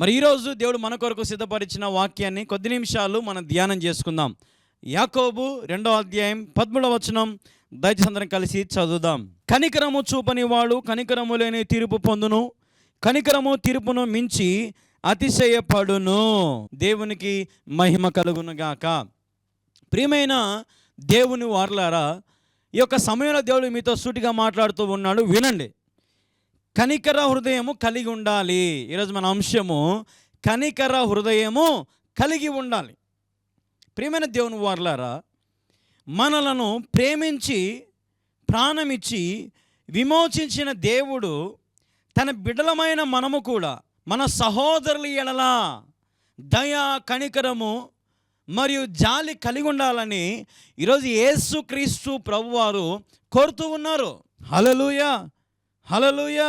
మరి ఈరోజు దేవుడు మన కొరకు సిద్ధపరిచిన వాక్యాన్ని కొద్ది నిమిషాలు మనం ధ్యానం చేసుకుందాం. యాకోబు రెండో అధ్యాయం పదమూడవ వచనం దయచేసి కలిసి చదువుదాం. కనికరము చూపని వాడు కనికరము లేని తీర్పు పొందును కనికరము తీర్పును మించి అతిశయపడును. దేవునికి మహిమ కలుగునుగాక ప్రియమైన దేవుని వార్లారా ఈ యొక్క సమయంలో దేవుడు మీతో సూటిగా మాట్లాడుతూ ఉన్నాడు వినండి. కనికర హృదయము కలిగి ఉండాలి. ఈరోజు మన అంశము కనికర హృదయము కలిగి ఉండాలి. ప్రియమైన దేవుని వార్లారా మనలను ప్రేమించి ప్రాణమిచ్చి విమోచించిన దేవుడు తన బిడలమైన మనము కూడా మన సహోదరుల ఎడల దయా కనికరము మరియు జాలి కలిగి ఉండాలని ఈరోజు యేసుక్రీస్తు ప్రభువారు కోరుతూ ఉన్నారు. హలలుయా హలలుయ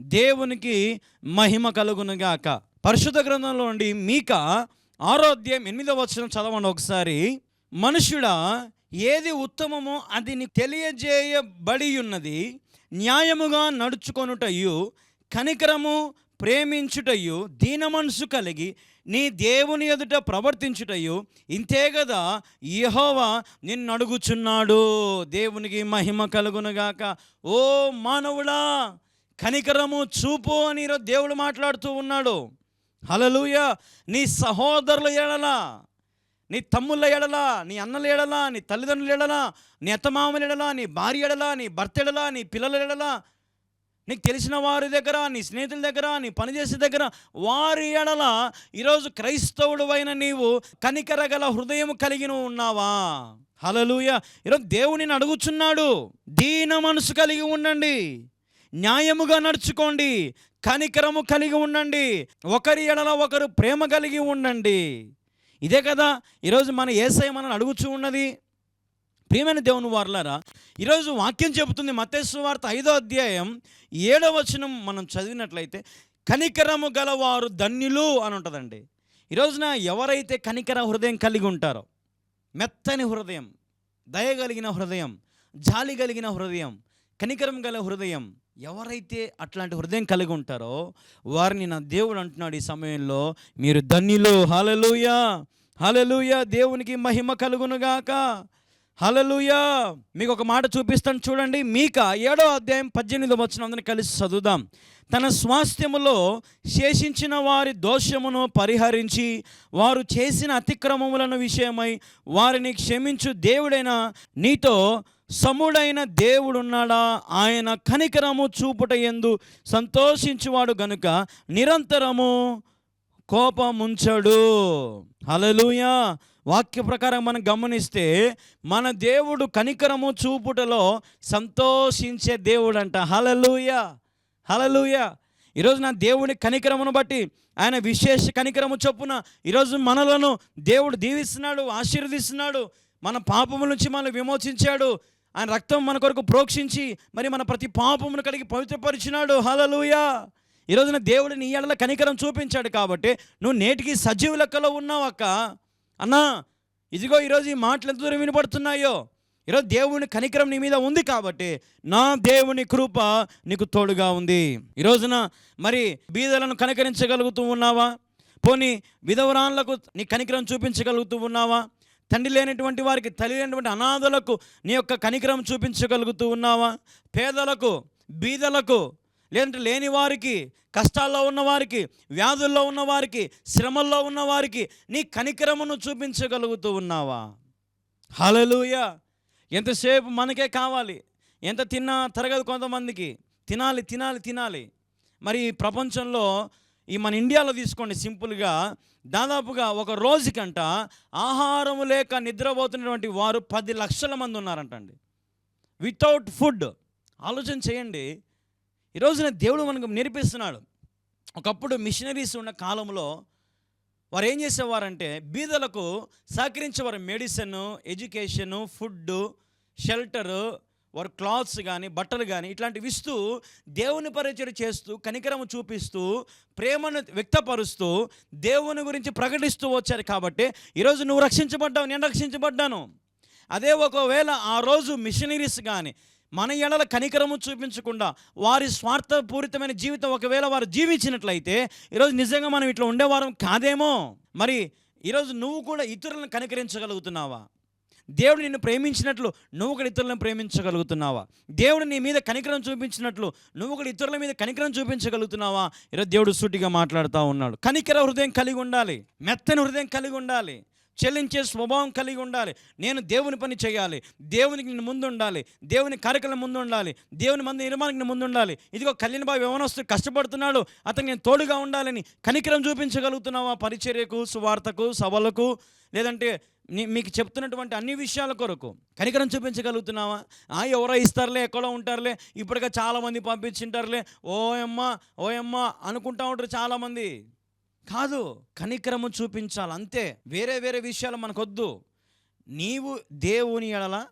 దేవునికి మహిమ కలుగునుగాక. పరిశుద్ధ గ్రంథంలో ఉండి మీక ఆరోగ్యం ఎనిమిదవ వచ్చిన చదవండి ఒకసారి. మనుషుడా ఏది ఉత్తమమో అది నీకు తెలియజేయబడి ఉన్నది న్యాయముగా నడుచుకొనుటయు కనికరము ప్రేమించుటయు దీన మనసు కలిగి నీ దేవుని ఎదుట ప్రవర్తించుటయు ఇంతే కదా యహోవా నిన్ను అడుగుచున్నాడు దేవునికి మహిమ కలుగునుగాక. ఓ మానవుడా కనికరము చూపు అని దేవుడు మాట్లాడుతూ ఉన్నాడు. హలలుయ నీ సహోదరుల ఎడలా నీ తమ్ముళ్ళ ఎడలా నీ అన్నల ఎడలా నీ తల్లిదండ్రుల ఎడలా నీ అత్తమామల ఎడలా నీ భార్య ఎడలా నీ భర్త ఎడలా నీ పిల్లల ఎడలా నీకు తెలిసిన వారి దగ్గర నీ స్నేహితుల దగ్గర నీ పనిచేసే దగ్గర వారి ఎడల ఈరోజు క్రైస్తవుడు అయిన నీవు కనికరగల హృదయం కలిగిన ఉన్నావా? హలలుయ ఈరోజు దేవుని అడుగుచున్నాడు దీన మనసు కలిగి ఉండండి న్యాయముగా నడుచుకోండి కనికరము కలిగి ఉండండి ఒకరి ఎడల ఒకరు ప్రేమ కలిగి ఉండండి. ఇదే కదా ఈరోజు మన ఏసై మనల్ని అడుగుచూ ఉన్నది ప్రియమైన దేవుని వారులారా ఈరోజు వాక్యం చెబుతుంది మతేశ్వ వార్త ఐదో అధ్యాయం ఏడో వచనం మనం చదివినట్లయితే కనికరము గలవారు ధన్యులు అని ఉంటుందండి. ఈరోజున ఎవరైతే కనికర హృదయం కలిగి ఉంటారో మెత్తని హృదయం దయ కలిగిన హృదయం జాలి కలిగిన హృదయం కనికరం గల హృదయం ఎవరైతే అట్లాంటి హృదయం కలిగి ఉంటారో వారిని నా దేవుడు అంటున్నాడు ఈ సమయంలో మీరు ధన్యులు. హలలుయా హలలుయా దేవునికి మహిమ కలుగునుగాక. హలలుయా మీకు ఒక మాట చూపిస్తాను చూడండి. మీక ఏడో అధ్యాయం పద్దెనిమిది వచ్చిన అందరిని కలిసి చదువుదాం. తన స్వాస్థ్యములో శేషించిన వారి దోషమును పరిహరించి వారు చేసిన అతిక్రమములను విషయమై వారిని క్షమించు దేవుడైన నీతో సముడైన దేవుడున్నాడా? ఆయన కనికరము చూపుట ఎందు సంతోషించువాడు గనుక నిరంతరము కోపముంచడు. హలలుయా వాక్య ప్రకారం మనం గమనిస్తే మన దేవుడు కనికరము చూపుటలో సంతోషించే దేవుడు అంట హలలుయ హలలుయ ఈరోజు నా దేవుని కనికరమును బట్టి ఆయన విశేష కనికరము చొప్పున ఈరోజు మనలను దేవుడు దీవిస్తున్నాడు ఆశీర్వదిస్తున్నాడు మన పాపముల నుంచి మనల్ని విమోచించాడు ఆయన రక్తం మన కొరకు ప్రోక్షించి మరి మన ప్రతి పాపమును కలిగి పవిత్రపరిచినాడు. హలలుయా ఈరోజున దేవుడు నీ ఎడల కనికరం చూపించాడు కాబట్టి నువ్వు నేటికి సజీవ లెక్కలో ఉన్నావు అక్క అన్నా ఇదిగో ఈరోజు ఈ మాటలు ఎంత దూరం వినపడుతున్నాయో. ఈరోజు దేవుని కనికరం నీ మీద ఉంది కాబట్టి నా దేవుని కృప నీకు తోడుగా ఉంది. ఈరోజున మరి బీదలను కనికరించగలుగుతూ ఉన్నావా? పోనీ విధవరాన్లకు నీ కనికరం చూపించగలుగుతూ ఉన్నావా? తండ్రి లేనటువంటి వారికి తల్లి లేనటువంటి అనాథలకు నీ యొక్క కనికరం చూపించగలుగుతూ ఉన్నావా? పేదలకు బీదలకు లేదంటే లేని వారికి కష్టాల్లో ఉన్నవారికి వ్యాధుల్లో ఉన్నవారికి శ్రమల్లో ఉన్నవారికి నీ కనికరమును చూపించగలుగుతూ ఉన్నావా? హలలుయ ఎంతసేపు మనకే కావాలి. ఎంత తిన్నా తరగదు కొంతమందికి. తినాలి తినాలి తినాలి. మరి ఈ ప్రపంచంలో ఈ మన ఇండియాలో తీసుకోండి సింపుల్గా. దాదాపుగా ఒక రోజుకంట ఆహారం లేక నిద్రపోతున్నటువంటి వారు పది లక్షల మంది ఉన్నారంటండి. Without food. ఆలోచన చేయండి. ఈ రోజున దేవుడు మనకు నేర్పిస్తున్నాడు. ఒకప్పుడు మిషనరీస్ ఉన్న కాలంలో వారు ఏం చేసేవారంటే బీదలకు సహకరించేవారు మెడిసిన్ ఎడ్యుకేషన్ ఫుడ్ షెల్టరు వారు క్లాత్స్ కానీ బట్టలు కానీ ఇట్లాంటివి ఇస్తూ దేవుని పరిచయం చేస్తూ కనికరము చూపిస్తూ ప్రేమను వ్యక్తపరుస్తూ దేవుని గురించి ప్రకటిస్తూ వచ్చారు కాబట్టి ఈరోజు నువ్వు రక్షించబడ్డావు నేను రక్షించబడ్డాను. అదే ఒకవేళ ఆ రోజు మిషనరీస్ కానీ మన ఎడల కనికరము చూపించకుండా వారి స్వార్థపూరితమైన జీవితం ఒకవేళ వారు జీవించినట్లయితే ఈరోజు నిజంగా మనం ఇట్లా ఉండేవారం కాదేమో. మరి ఈరోజు నువ్వు కూడా ఇతరులను కనికరించగలుగుతున్నావా? దేవుడు నిన్ను ప్రేమించినట్లు నువ్వు కూడా ఇతరులను ప్రేమించగలుగుతున్నావా? దేవుడు నీ మీద కనికరం చూపించినట్లు నువ్వు కూడా ఇతరుల మీద కనికరం చూపించగలుగుతున్నావా? ఈరోజు దేవుడు సూటిగా మాట్లాడుతూ ఉన్నాడు. కనికర హృదయం కలిగి ఉండాలి. మెత్తని హృదయం కలిగి ఉండాలి. చెల్లించే స్వభావం కలిగి ఉండాలి. నేను దేవుని పని చేయాలి. దేవునికి నేను ముందు ఉండాలి దేవుని కార్యక్రమం ముందు ఉండాలి దేవుని మంది నిర్మాణానికి నేను ముందు ఉండాలి ఇదిగో కళ్యాణ బాబు యవనస్తు కష్టపడుతున్నాడు. అతను నేను తోడుగా ఉండాలని కనికరం చూపించగలుగుతున్నావా? పరిచర్యకు సువార్తకు సభలకు లేదంటే మీకు చెప్తున్నటువంటి అన్ని విషయాల కొరకు కనికరం చూపించగలుగుతున్నావా? ఆ ఎవరో ఇస్తారులే ఎక్కడో ఉంటారులే ఇప్పటికే చాలామంది పంపించింటారులే. ఓయమ్మ ఓయమ్మ అనుకుంటా ఉంటారు చాలామంది. కాదు కనికరము చూపించాలి. అంతే. వేరే వేరే విషయాలు మనకొద్దు. నీవు దేవుని ఎడల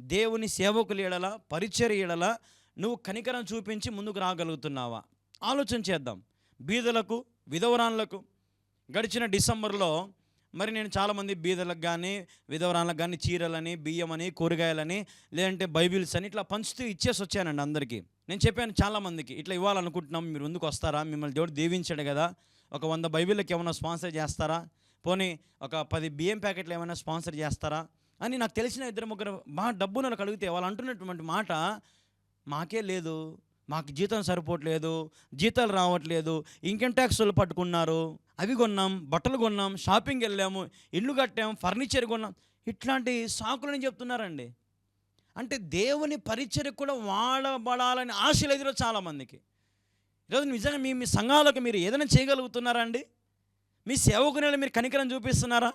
దేవుని సేవకుల ఎడల పరిచర్య ఎడల నువ్వు కనికరం చూపించి ముందుకు రాగలుగుతున్నావా? ఆలోచన చేద్దాం. బీదలకు విధవరాన్లకు గడిచిన డిసెంబర్లో మరి నేను చాలామంది బీదలకు కానీ విధవరాన్లకు కానీ చీరలని బియ్యమని కూరగాయలని లేదంటే బైబిల్స్ అని ఇట్లా పంచుతూ ఇచ్చేసి వచ్చానండి అందరికీ. నేను చెప్పాను చాలామందికి. ఇట్లా ఇవ్వాలనుకుంటున్నాం. మీరు ముందుకు వస్తారా? మిమ్మల్ని దేవుడు దీవించాడు కదా. ఒక వంద బైబిళ్ళకి ఏమైనా స్పాన్సర్ చేస్తారా? పోనీ ఒక పది బియ్యం ప్యాకెట్లు ఏమైనా స్పాన్సర్ చేస్తారా? అని నాకు తెలిసిన ఇద్దరు ముగ్గురు మా డబ్బు నాకు అడిగితే వాళ్ళు అంటున్నటువంటి మాట మాకే లేదు మాకు జీతం సరిపోవట్లేదు జీతాలు రావట్లేదు ఇన్కమ్ ట్యాక్స్లు పట్టుకున్నారు అవి కొన్నాం బట్టలు కొన్నాం షాపింగ్ వెళ్ళాము ఇల్లు కట్టాం ఫర్నిచర్ కొన్నాం. ఇట్లాంటి సాకులని చెప్తున్నారండి. అంటే దేవుని పరిచయం కూడా వాడబడాలని ఆశ లేదు చాలామందికి. ఈరోజు నిజంగా మీ మీ సంఘాలకు మీరు ఏదైనా చేయగలుగుతున్నారా అండి మీ సేవకుని మీరు కనికరం చూపిస్తున్నారా?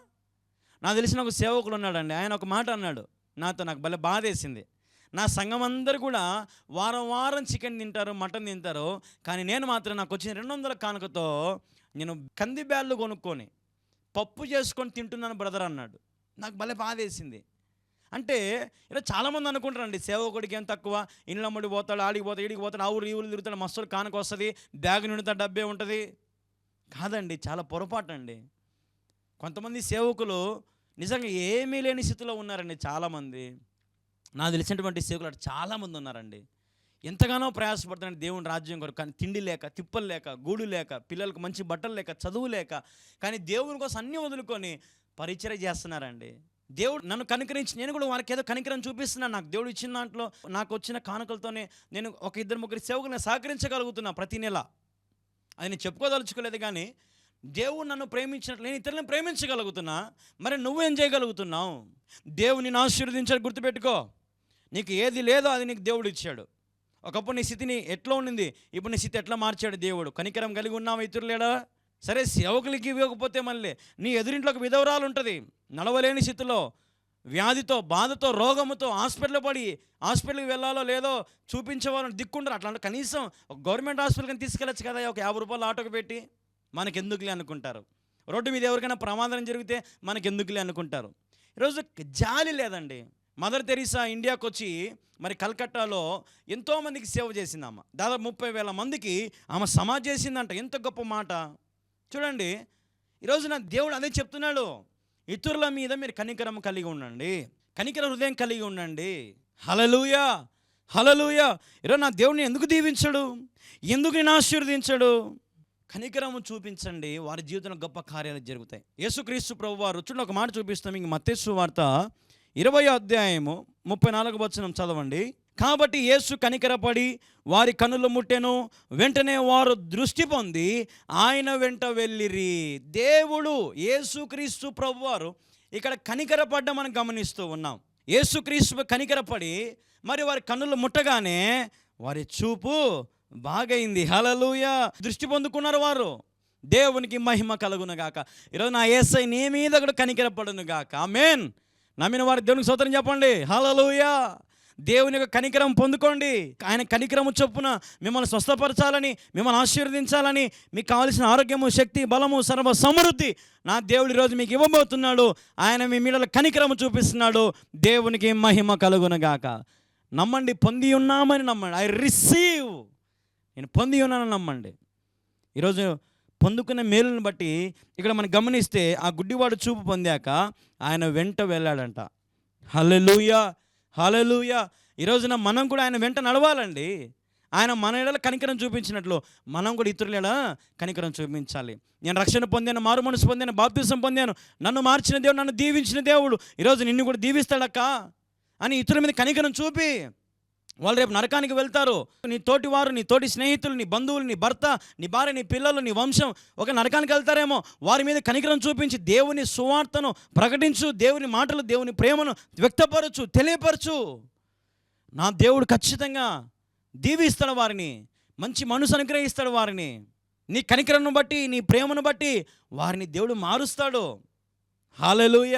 నాకు తెలిసిన ఒక సేవకుడు ఉన్నాడండి. ఆయన ఒక మాట అన్నాడు. నాతో నాకు భలే బాధ వేసింది నా సంఘం అందరూ కూడా వారం వారం చికెన్ తింటారు మటన్ తింటారు. కానీ నేను మాత్రం నాకు వచ్చిన రెండు వందల కానుకతో నేను కంది బ్యాళ్ళు కొనుక్కొని పప్పు చేసుకొని తింటున్నాను బ్రదర్ అన్నాడు. నాకు భలే బాధ వేసింది అంటే ఇలా చాలామంది అనుకుంటారండి సేవకుడికి ఏం తక్కువ? ఇళ్ళమ్మడి పోతాడు ఆడికి పోతాడు ఈడికి పోతాడు ఆ ఊరు ఈ ఊరు తిరుగుతాడు మస్తులు కానుక వస్తుంది బ్యాగ్ నిండుతా డబ్బే ఉంటుంది. కాదండి చాలా పొరపాటు అండి కొంతమంది సేవకులు నిజంగా ఏమీ లేని స్థితిలో ఉన్నారండి చాలామంది. నాకు తెలిసినటువంటి సేవకులు అటు చాలామంది ఉన్నారండి. ఎంతగానో ప్రయాసపడుతున్నాడు దేవుని రాజ్యం కొరకు. కానీ తిండి లేక తిప్పలు లేక గూడు లేక పిల్లలకు మంచి బట్టలు లేక చదువు లేక కానీ దేవుని కోసం అన్నీ వదులుకొని పరిచయం చేస్తున్నారండి. దేవుడు నన్ను కనికరించి నేను కూడా వారికి ఏదో కనికరం చూపిస్తున్నాను. నాకు దేవుడు ఇచ్చిన దాంట్లో నాకు వచ్చిన కానుకలతోనే నేను ఒక ఇద్దరు ముగ్గురు సేవకులను సహకరించగలుగుతున్నా ప్రతి నెల. అది నేను చెప్పుకోదలుచుకోలేదు కానీ దేవుడు నన్ను ప్రేమించినట్లు నేను ఇతరులను ప్రేమించగలుగుతున్నా. మరి నువ్వేం చేయగలుగుతున్నావు? దేవుని ఆశీర్వదించాడు గుర్తుపెట్టుకో. నీకు ఏది లేదో అది నీకు దేవుడు ఇచ్చాడు. ఒకప్పుడు నీ స్థితిని ఎట్లా ఉండింది? ఇప్పుడు నీ స్థితి ఎట్లా మార్చాడు దేవుడు? కనికరం కలిగి ఉన్నావు ఇతరులేడా సరే సేవకులకి ఇవ్వకపోతే మళ్ళీ నీ ఎదురింట్లోకి విధవరాలు ఉంటుంది. నడవలేని స్థితిలో వ్యాధితో బాధతో రోగముతో హాస్పిటల్ పడి హాస్పిటల్కి వెళ్ళాలో లేదో చూపించేవాళ్ళని దిక్కుంటారు. అట్లా కనీసం గవర్నమెంట్ హాస్పిటల్కి తీసుకెళ్ళచ్చు కదా ఒక యాభై రూపాయలు ఆటోకి పెట్టి మనకెందుకులే అనుకుంటారు. రోడ్డు మీద ఎవరికైనా ప్రమాదం జరిగితే మనకెందుకులే అనుకుంటారు. ఈరోజు జాలి లేదండి. మదర్ తెరీసా ఇండియాకు వచ్చి మరి కల్కట్టాలో ఎంతోమందికి సేవ చేసింది ఆమె దాదాపు ముప్పై వేల మందికి ఆమె సమాజ్ చేసిందంట. ఎంత గొప్ప మాట. చూడండి ఈరోజు నా దేవుడు అదే చెప్తున్నాడు. ఇతరుల మీద మీరు కనికరం కలిగి ఉండండి. కనికర హృదయం కలిగి ఉండండి. హలలుయ హలలుయ ఈరోజు నా దేవుడిని ఎందుకు దీవించడు? ఎందుకు నేను ఆశీర్వదించడు? కనికరము చూపించండి. వారి జీవితంలో గొప్ప కార్యాలు జరుగుతాయి. యేసుక్రీస్తు ప్రభు వారు చూడండి ఒక మాట చూపిస్తాం. ఇంక మత్తేసు వార్త ఇరవై అధ్యాయము ముప్పై నాలుగు వచనం చదవండి. కాబట్టి యేసు కనికరపడి వారి కనులు ముట్టెను. వెంటనే వారు దృష్టి పొంది ఆయన వెంట వెళ్ళిరి. దేవుడు యేసుక్రీస్తు ప్రభు వారు ఇక్కడ కనికరపడ్డ మనం గమనిస్తూ ఉన్నాం. యేసుక్రీస్తు కనికరపడి మరి వారి కన్నులు ముట్టగానే వారి చూపు బాగైంది. హలలుయ దృష్టి పొందుకున్నారు వారు. దేవునికి మహిమ కలుగును గాక. ఈరోజు నా ఏసై నీ మీద కూడా కనికరపడును గాక. ఆమెన్. నమ్మిన వారి దేవునికి సోదరం చెప్పండి. హలలుయా దేవుని యొక్క కనికరం పొందుకోండి. ఆయన కనికరము చొప్పున మిమ్మల్ని స్వస్థపరచాలని మిమ్మల్ని ఆశీర్వదించాలని మీకు కావలసిన ఆరోగ్యము శక్తి బలము సర్వ సమృద్ధి నా దేవుడు ఈరోజు మీకు ఇవ్వబోతున్నాడు. ఆయన మీ మీడల కనికరము చూపిస్తున్నాడు. దేవునికి మహిమ కలుగునగాక. నమ్మండి పొంది ఉన్నామని నమ్మండి. I receive. నేను పొంది ఉన్నానని నమ్మండి. ఈరోజు పొందుకున్న మేలుని బట్టి ఇక్కడ మనం గమనిస్తే ఆ గుడ్డివాడు చూపు పొందాక ఆయన వెంట వెళ్ళాడంట. హలెలూయ హలెలూయ ఈరోజున మనం కూడా ఆయన వెంట నడవాలండి. ఆయన మన ఎడల కనికరం చూపించినట్లు మనం కూడా ఇతరుల ఎడల కనికరం చూపించాలి. నేను రక్షణ పొందాను మారు మనసు పొందాను బాప్తిసం పొందాను. నన్ను మార్చిన దేవుడు నన్ను దీవించిన దేవుడు. ఈరోజు నిన్ను కూడా దీవిస్తాడక్క అని ఇతరుల మీద కనికరం చూపి వాళ్ళు రేపు నరకానికి వెళ్తారు. నీ తోటి వారు నీ తోటి స్నేహితులు నీ బంధువులు నీ భర్త నీ భార్య నీ పిల్లలు నీ వంశం ఒక నరకానికి వెళ్తారేమో. వారి మీద కనికరం చూపించి దేవుని సువార్తను ప్రకటించు దేవుని మాటలు దేవుని ప్రేమను వ్యక్తపరచు తెలియపరచు. నా దేవుడు ఖచ్చితంగా దీవిస్తాడు వారిని మంచి మనసు అనుగ్రహిస్తాడు వారిని. నీ కనికరను బట్టి నీ ప్రేమను బట్టి వారిని దేవుడు మారుస్తాడు. హాలలుయ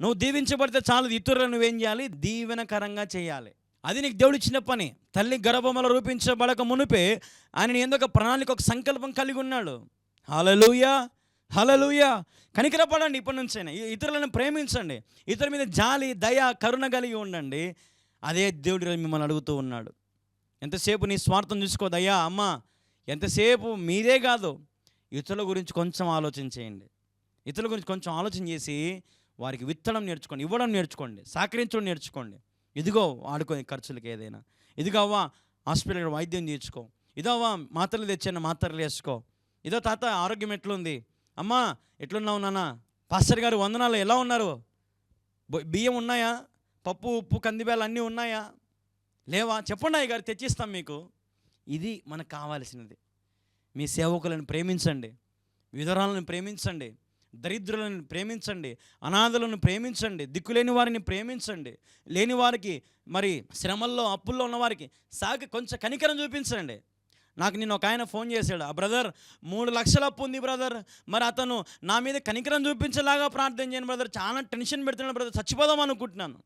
నువ్వు దీవించబడితే చాలు ఇతరులను నువ్వేం చేయాలి? దీవెనకరంగా చేయాలి. అది నీకు దేవుడు ఇచ్చిన పని. తల్లి గర్భమల రూపించబడక మునిపే ఆయన ఎందుకు ప్రణాళిక ఒక సంకల్పం కలిగి ఉన్నాడు. హలలుయా హలలుయా కనికరపడండి ఇప్పటి నుంచైనా. ఇతరులను ప్రేమించండి. ఇతరుల మీద జాలి దయ కరుణ కలిగి ఉండండి. అదే దేవుడు మిమ్మల్ని అడుగుతూ ఉన్నాడు. ఎంతసేపు నీ స్వార్థం చూసుకోదయ్యా అమ్మ. ఎంతసేపు మీదే కాదు. ఇతరుల గురించి కొంచెం ఆలోచన చేయండి. ఇతరుల గురించి కొంచెం ఆలోచన చేసి వారికి విత్తడం నేర్చుకోండి ఇవ్వడం నేర్చుకోండి సహకరించడం నేర్చుకోండి. ఇదిగో ఆడుకో ఖర్చులకి ఏదైనా. ఇదిగో హాస్పిటల్ వైద్యం చేయించుకో. ఇదోవా మాత్రలు తెచ్చాను మాత్రలు వేసుకో. ఇదో తాత ఆరోగ్యం ఎట్లుంది? అమ్మా ఎట్లున్నావు నాన్న? పాస్టర్ గారు వందనాలు. ఎలా ఉన్నారు? బియ్యం ఉన్నాయా? పప్పు ఉప్పు కందిబేలు అన్నీ ఉన్నాయా? లేవా? చెప్పండి అయ్య గారు తెచ్చిస్తాం మీకు. ఇది మనకు కావాల్సినది. మీ సేవకులను ప్రేమించండి. విధురాలను ప్రేమించండి. దరిద్రులను ప్రేమించండి అనాథలను ప్రేమించండి దిక్కులేని వారిని ప్రేమించండి లేని వారికి మరి శ్రమల్లో అప్పుల్లో ఉన్నవారికి సాగి కొంచెం కనికరం చూపించండి. నాకు నేను ఒక ఆయన ఫోన్ చేశాడు ఆ బ్రదర్ మూడు లక్షల అప్పు ఉంది బ్రదర్ మరి అతను నా మీద కనికరం చూపించేలాగా ప్రార్థన చేయను బ్రదర్ చాలా టెన్షన్ పెడుతున్నాడు బ్రదర్ చచ్చిపోదాం అనుకుంటున్నాను.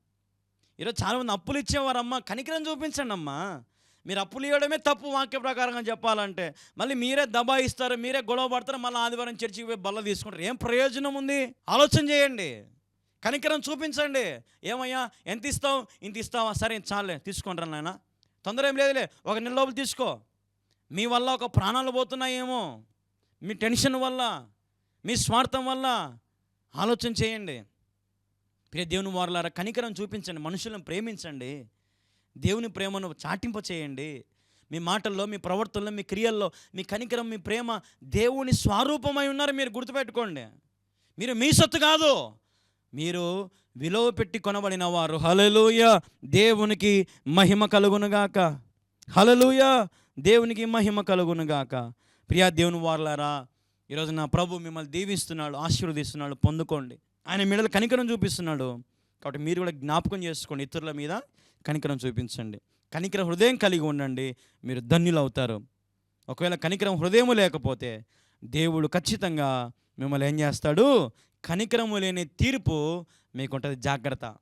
ఈరోజు చాలామంది అప్పులు ఇచ్చేవారమ్మా కనికరం చూపించండి అమ్మా మీరు అప్పులు ఇవ్వడమే తప్పు వాక్య ప్రకారంగా చెప్పాలంటే. మళ్ళీ మీరే దబాయిస్తారు మీరే గొడవ పడతారు మళ్ళీ ఆదివారం చర్చికి పోయి బల్ల తీసుకుంటారు. ఏం ప్రయోజనం ఉంది? ఆలోచన చేయండి. కనికరం చూపించండి. ఏమయ్యా ఎంత ఇస్తావు? ఇంత ఇస్తావా? సరే చాలే తీసుకుంటాను నాయన. తొందర ఏం లేదులే ఒక నెల లోపల తీసుకో. మీ వల్ల ఒక ప్రాణాలు పోతున్నాయేమో. మీ టెన్షన్ వల్ల మీ స్వార్థం వల్ల ఆలోచన చేయండి. ప్రియ దేవుని వారులారా కనికరం చూపించండి మనుషులను ప్రేమించండి. దేవుని ప్రేమను చాటింప చేయండి మీ మాటల్లో మీ ప్రవర్తనలో మీ క్రియల్లో మీ కనికరం మీ ప్రేమ దేవుని స్వరూపమై ఉన్నారు మీరు గుర్తుపెట్టుకోండి. మీరు మీ సొత్తు కాదు. మీరు విలువ పెట్టి కొనబడిన వారు. హలలుయ దేవునికి మహిమ కలుగునుగాక హలలుయ దేవునికి మహిమ కలుగునుగాక ప్రియా దేవుని వారులారా ఈరోజు నా ప్రభు మిమ్మల్ని దీవిస్తున్నాడు ఆశీర్వదిస్తున్నాడు పొందుకోండి. ఆయన మిడల కనికరం చూపిస్తున్నాడు. కాబట్టి మీరు కూడా జ్ఞాపకం చేసుకోండి ఇతరుల మీద. కనికరం చూపించండి. కనికర హృదయం కలిగి ఉండండి. మీరు ధన్యులు అవుతారు. ఒకవేళ కనికరం హృదయము లేకపోతే దేవుడు ఖచ్చితంగా మిమ్మల్ని ఏం చేస్తాడు? కనికరము లేని తీర్పు మీకు ఉంటుంది జాగ్రత్త.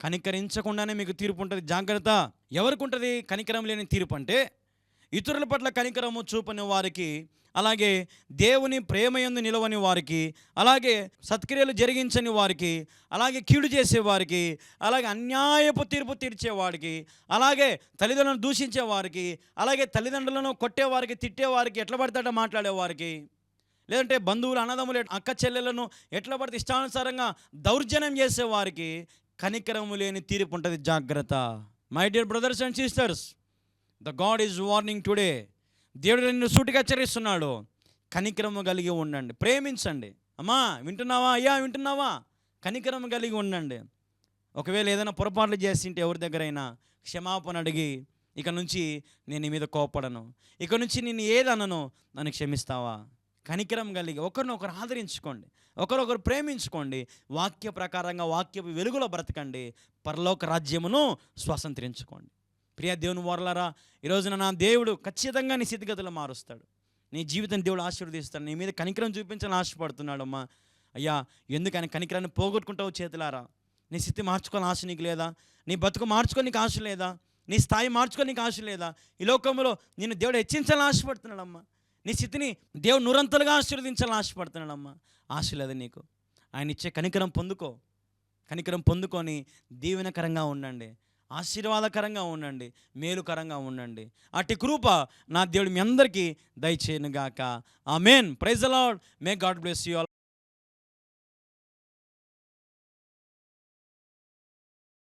కనికరించకుండానే మీకు తీర్పు ఉంటుంది జాగ్రత్త. ఎవరికి ఉంటుంది కనికరం లేని తీర్పు అంటే ఇతరుల పట్ల కనికరము చూపని వారికి అలాగే దేవుని ప్రేమయందు నిలవని వారికి అలాగే సత్క్రియలు జరిగించని వారికి అలాగే కీడు చేసేవారికి అలాగే అన్యాయపు తీర్పు తీర్చేవాడికి అలాగే తల్లిదండ్రులను దూషించే వారికి అలాగే తల్లిదండ్రులను కొట్టేవారికి తిట్టేవారికి ఎట్లా పడతాడో మాట్లాడేవారికి లేదంటే బంధువులు అన్నదమ్ములు అక్క చెల్లెలను ఎట్లా పడితే ఇష్టానుసారంగా దౌర్జన్యం చేసేవారికి కనికరము లేని తీర్పు ఉంటుంది జాగ్రత్త. My dear brothers and sisters the God is warning today దేవుడు నిన్ను సూటిగా హెచ్చరిస్తున్నాడు. కనికరము కలిగి ఉండండి. ప్రేమించండి. అమ్మా వింటున్నావా? అయ్యా వింటున్నావా? కనికరము కలిగి ఉండండి. ఒకవేళ ఏదైనా పొరపాట్లు చేసింటే ఎవరి దగ్గరైనా క్షమాపణ అడిగి ఇక నుంచి నేను నీ మీద కోపడను ఇక నుంచి నేను ఏదనను నన్ను క్షమిస్తావా? కనికరం కలిగి ఒకరినొకరు ఆదరించుకోండి. ఒకరొకరు ప్రేమించుకోండి. వాక్య ప్రకారంగా వాక్యపు వెలుగులో బ్రతకండి. పరలోక రాజ్యమును స్వాతంత్రించుకోండి. ప్రియ దేవుని వరలరా ఈరోజున నా దేవుడు ఖచ్చితంగా నీ స్థితిగతులు మారుస్తాడు. నీ జీవితం దేవుడు ఆశీర్వదిస్తాడు. నీ మీద కనికరం చూపించాలని ఆశపడుతున్నాడు అమ్మా అయ్యా ఎందుకు ఆయన కనికరాన్ని పోగొట్టుకుంటావు చేతులారా? నీ స్థితి మార్చుకోవాలని ఆశ నీకు లేదా? నీ బతుకు మార్చుకోనికి ఆశ లేదా? నీ స్థాయి మార్చుకోనికి ఆశ లేదా? ఈ లోకంలో నేను దేవుడు హెచ్చించాలని ఆశపడుతున్నాడమ్మా. నీ స్థితిని దేవుడు నురంతలుగా ఆశీర్వదించాలని ఆశపడుతున్నాడమ్మా. ఆశ లేదు నీకు. ఆయన ఇచ్చే కనికరం పొందుకో. కనికరం పొందుకొని దీవెనకరంగా ఉండండి. ఆశీర్వాదకరంగా ఉండండి మేలుకరంగా ఉండండి. అట్టి కృప నా దేవుడు మీ అందరికీ దయచేయనుగాక. ఆ మెయిన్ ప్రైజ్ అలాడ్ మే గాడ్ బ్లెస్ యూ